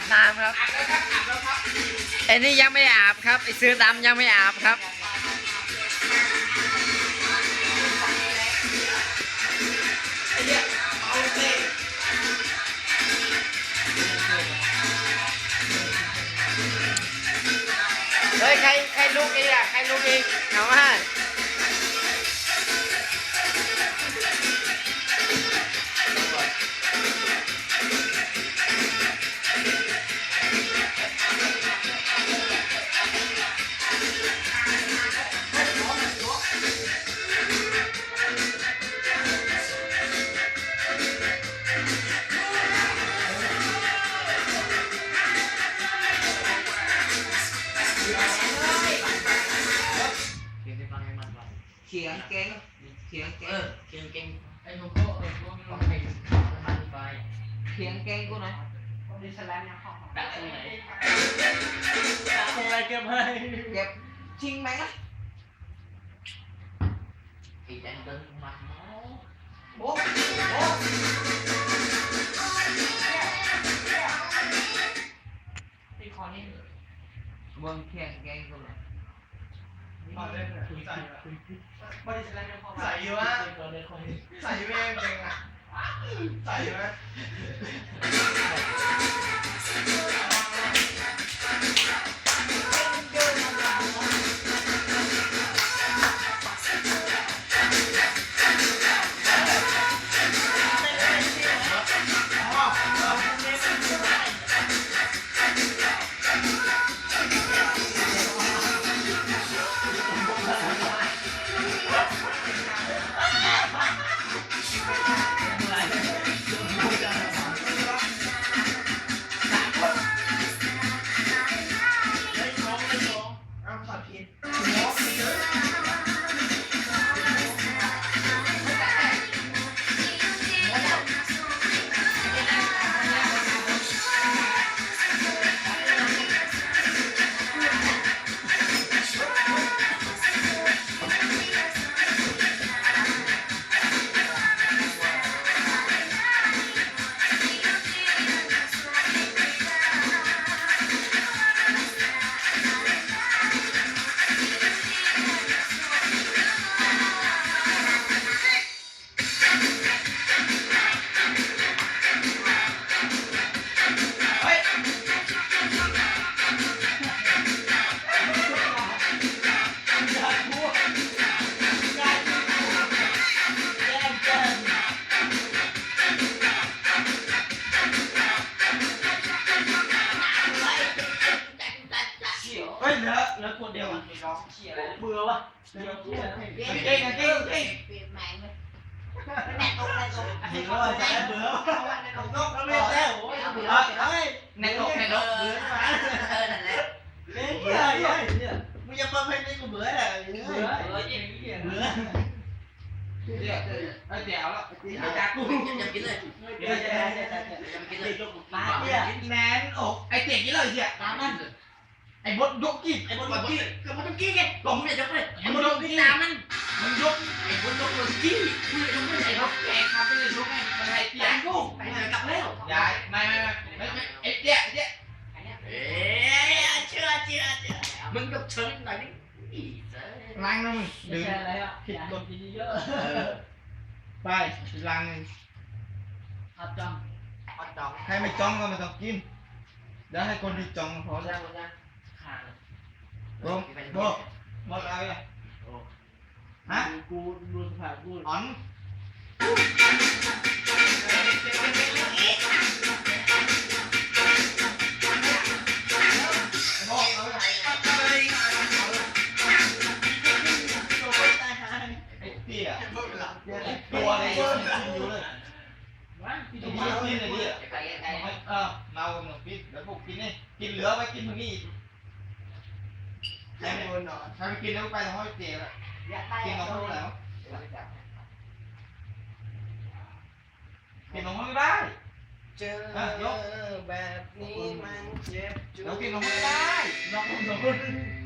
บน้ำครับไอ้นี่ยังไม่อาบครับไอ้เสื้อดำยังไม่อาบครับเฮ้ยใครใครลุกอีกอะใครลุกอีกเอามา khiến kén khiến kén. Ừ, khiến kén. Anh không có ở con nó hay hai bài khiến kén của nó. Đi salon nó không đặt không này. Đặt không này. Kẹp hay kẹp ลโก้ไม่ไม่ไปเขียงเก่งกูหน่อยดักตรงไหนดักตรงไหนเก็บให้เก็บชิงไหมนะไอ้แดนเดินมาเมาโอ้โอ้ไอ้คอนี่เบิ่งเขียงเก่งกูหน่อยใส่อยู่วะเกิดเลยคนใส่อยู่เองเก่งอะใส่อยู่ไหมเอา bừa quá Cái này kia kia Nè cục nè cục Bữa ơi Mua nhập bơm hay đi con bữa nè Bữa Bữa chứ Bữa Nán ục Ai cục, cái lời gì ạ? Tám ăn rồi ะเบื่อต้องก็ไม่แล้วโอ้ยเบื่อเฮ้ย ในนกในนก เบื่อมา เออนั่นแหละ เบื่อเบื่อเนี่ยมึงจะมาเป็นกูเบื่อแหละเบื่อ เบื่อเบื่อยิ่งเหี้ย เบื่อ เดี๋ยวเดี๋ยวแล้ว ไอ้จากกูอย่ากินเลย เดี๋ยวจะ อย่ากินเลย มาเนี่ยแนนอกไอเตียงกี่เลยเนี่ย ตามมัน ไอ้บดยกกีบ ไอ้บนบนกี้ก็มันต้องกี้ไงผมเนี่ยยกเลยไอ้บนยกกี้ตามมัน มันยก ไอ้บนยกเลยกี้คือไอ้บนไอ้รถแกครับไม่ได้ยกไงมันไอ้เตี้ยกูไปไหนกลับแล้ว ยายไม่ไม่ไม่ไม่ไอ้เตี้ยไอ้เตี้ย เอ๊ะเชื่อเชื่อเชื่อมึงยกเชิงหน่อยนี่อีเจ้ ล้างนะมึงดึง อะไรอ่ะผิดกฎเยอะ ไปล้าง อัดจังอัดจัง ให้ไม่จ้องก็ไม่ต้องกินเดี๋ยวให้คนที่จ้องพอ ยั แล้ว งยังขาด โบโบหมดอะไรอะฮะ กูดูสภาพกูอ๋อนไอ้เตี้ยตัวอะไรอยู่เลยวันกิที่นดูกินมากินเลยดิไก่ไก่เออเมาหนึ่งกินแล้วพวกกินนี่กินเหลือไว้กินมึงนี่ ใครไม่ใครไม่กินแล้วไปทำห้อยเตี๋ยละกินของเขาแล้วกินของเขาไม่ได้เจอแบบนี้มันเจ็บจุเรากินของเขาไม่ได้น้องโดน